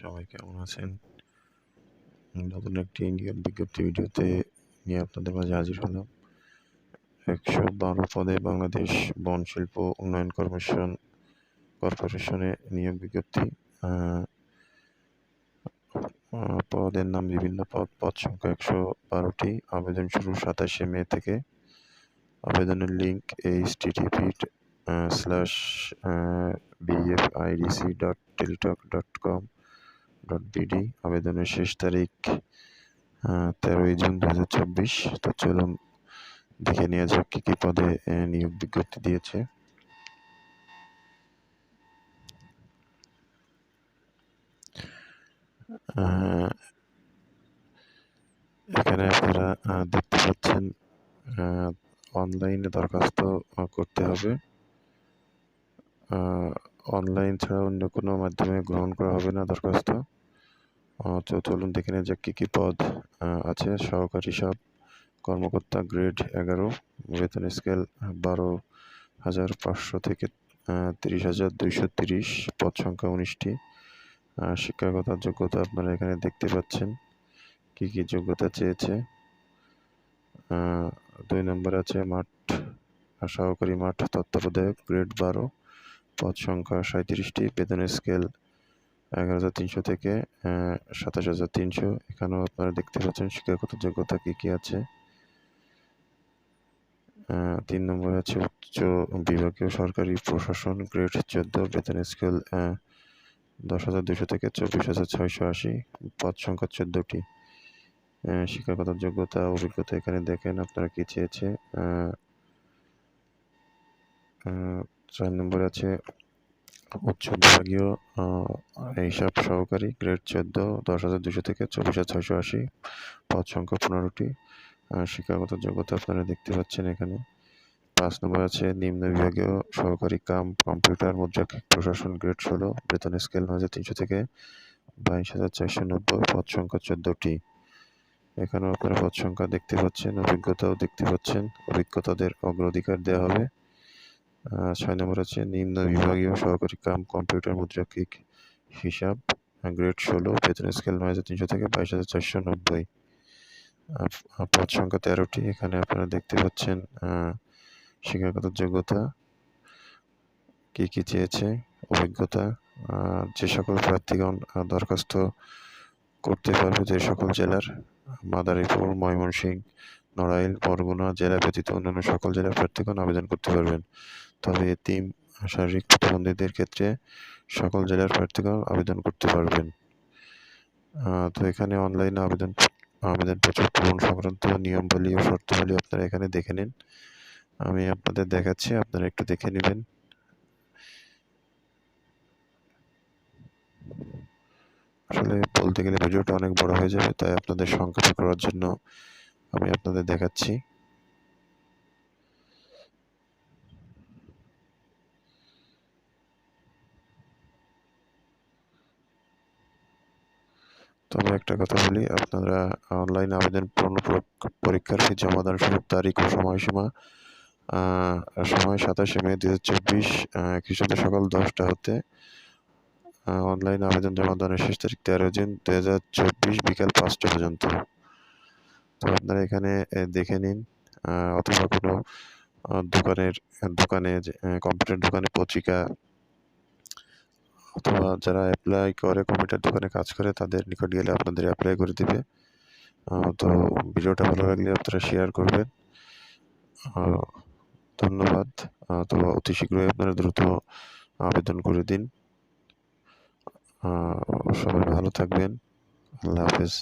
সবাই কেমন আছেন? নতুন একটি নিয়োগ বিজ্ঞপ্তি ভিডিওতে নিয়ে আপনাদের মাঝে হাজির হলাম। একশো বারো পদে বাংলাদেশ বন শিল্প উন্নয়ন কর্পোরেশন, কর্পোরেশনে নিয়োগ বিজ্ঞপ্তি। পদের নাম বিভিন্ন পদ পদ সংখ্যা একশো বারোটি। আবেদন শুরু সাতাশে মে থেকে। আবেদনের link http slash BFIDC dot Teletalk dot com dot BD আবেদনের শেষ তারিখ তেরোই জুন দু হাজার চব্বিশ। তো চলুন দেখে নেওয়া যাক কী কী পদে নিয়োগ বিজ্ঞপ্তি দিয়েছে। এখানে আপনারা দেখতে পাচ্ছেন অনলাইনে দরখাস্ত করতে হবে। অনলাইন ছাড়া অন্য কোনো মাধ্যমে গ্রহণ করা হবে না দরখাস্ত। চলুন দেখে নেওয়া যাক কী কী পদ আছে। সহকারী সব কর্মকর্তা গ্রেড এগারো, বেতন স্কেল বারো হাজার পাঁচশো থেকে তিরিশ হাজার দুইশো তিরিশ, পদ সংখ্যা উনিশটি। শিক্ষাগত যোগ্যতা আপনারা এখানে দেখতে পাচ্ছেন, কি কি যোগ্যতা চেয়েছে। দুই নম্বর আছে মাঠ সহকারী মাঠ তত্ত্বাবধায়ক, গ্রেড বারো, পদ সংখ্যা সাঁত্রিশটি বেতন স্কেল এগারো হাজার তিনশো থেকে সাতাশ হাজার তিনশো। এখানেও আপনারা দেখতে পাচ্ছেন শিক্ষাগত যোগ্যতা কী কী আছে। তিন নম্বরে আছে উচ্চ বিভাগীয় সরকারি প্রশাসন গ্রেড চোদ্দ, বেতন স্কেল দশ হাজার দুশো থেকে চব্বিশ হাজার ছয়শো আশি, পদ সংখ্যা চোদ্দোটি। শিক্ষাগত যোগ্যতা, অভিজ্ঞতা এখানে দেখেন আপনারা কি চেয়েছে। চার নম্বরে আছে উচ্চ বিভাগীয় হিসাব সহকারী গ্রেড চোদ্দ, দশ হাজার দুশো থেকে চব্বিশ হাজার ছয়শো আশি পদ সংখ্যা পনেরোটি। শিক্ষাগত যোগ্যতা আপনারা দেখতে পাচ্ছেন এখানে। পাঁচ নম্বর আছে নিম্ন বিভাগীয় সহকারী কাম, কম্পিউটার মুদ্রা প্রশাসন গ্রেড ষোলো, বেতন স্কেল নয় হাজার তিনশো থেকে বাইশ হাজার চারশো নব্বই, পদ সংখ্যা চোদ্দোটি। এখানেও আপনারা পদ সংখ্যা দেখতে পাচ্ছেন, অভিজ্ঞতাও দেখতে পাচ্ছেন, অভিজ্ঞতাদের অগ্রাধিকার দেওয়া হবে। ছয় নম্বর আছে নিম্ন বিভাগীয় সহকারী কাম, কম্পিউটার মুদ্রাক্ষিক হিসাব, গ্রেড ষোলো, বেতন স্কেল নয় হাজার তিনশো থেকে বাইশ হাজার চারশো নব্বই। পদ সংখ্যা তেরোটি, এখানে আপনারা দেখতে পাচ্ছেন শিক্ষাগত যোগ্যতা, কি কি চেয়েছে, অভিজ্ঞতা যে সকল প্রার্থীগণ দরখাস্ত করতে পারবে যে সকল জেলার, মাদারীপুর, ময়মনসিংহ নড়াইল বরগুনা জেলা ব্যতীত অন্যান্য সকল জেলার প্রার্থীগণ আবেদন করতে পারবেন। তবে এতিম শারীরিক প্রতিবন্ধীদের ক্ষেত্রে সকল জেলার প্রার্থীগণ আবেদন করতে পারবেন। তো এখানে অনলাইনে আবেদন, আবেদনপত্র পূরণ সংক্রান্ত নিয়মাবলী ও শর্তাবলী আপনারা এখানে দেখে নিন। আমি আপনাদের দেখাচ্ছি, আপনারা একটু দেখে নেবেন। আসলে বলতে গেলে ভিডিওটা অনেক বড় হয়ে যাবে, তাই আপনাদের সংক্ষেপে করার জন্য আমি আপনাদের দেখাচ্ছি। তবে একটা কথা বলি, আপনারা অনলাইন আবেদন পূর্ণ পরীক্ষার ফি জমা দেওয়ার শুরুর তারিখ ও সময়সীমা সময় সাতাশে মে দু হাজার চব্বিশ খ্রিস্টাব্দ সকাল দশটা হতে অনলাইন আবেদন জমা দেওয়ার শেষ তারিখ তেরো জুন দু হাজার চব্বিশ বিকাল পাঁচটা পর্যন্ত। তো আপনারা এখানে দেখে নিন অথবা কোনো দোকানের দোকানে কম্পিউটার দোকানে পত্রিকা, অথবা যারা অ্যাপ্লাই করে, কম্পিউটার দোকানে কাজ করে, তাদের নিকট গেলে আপনাদের অ্যাপ্লাই করে দিবে। তো ভিডিওটা ভালো লাগলে আপনারা শেয়ার করবেন। ধন্যবাদ। তো অতি শীঘ্রই আপনারা দ্রুত আবেদন করে দিন। সবাই ভালো থাকবেন। আল্লাহ হাফেজ।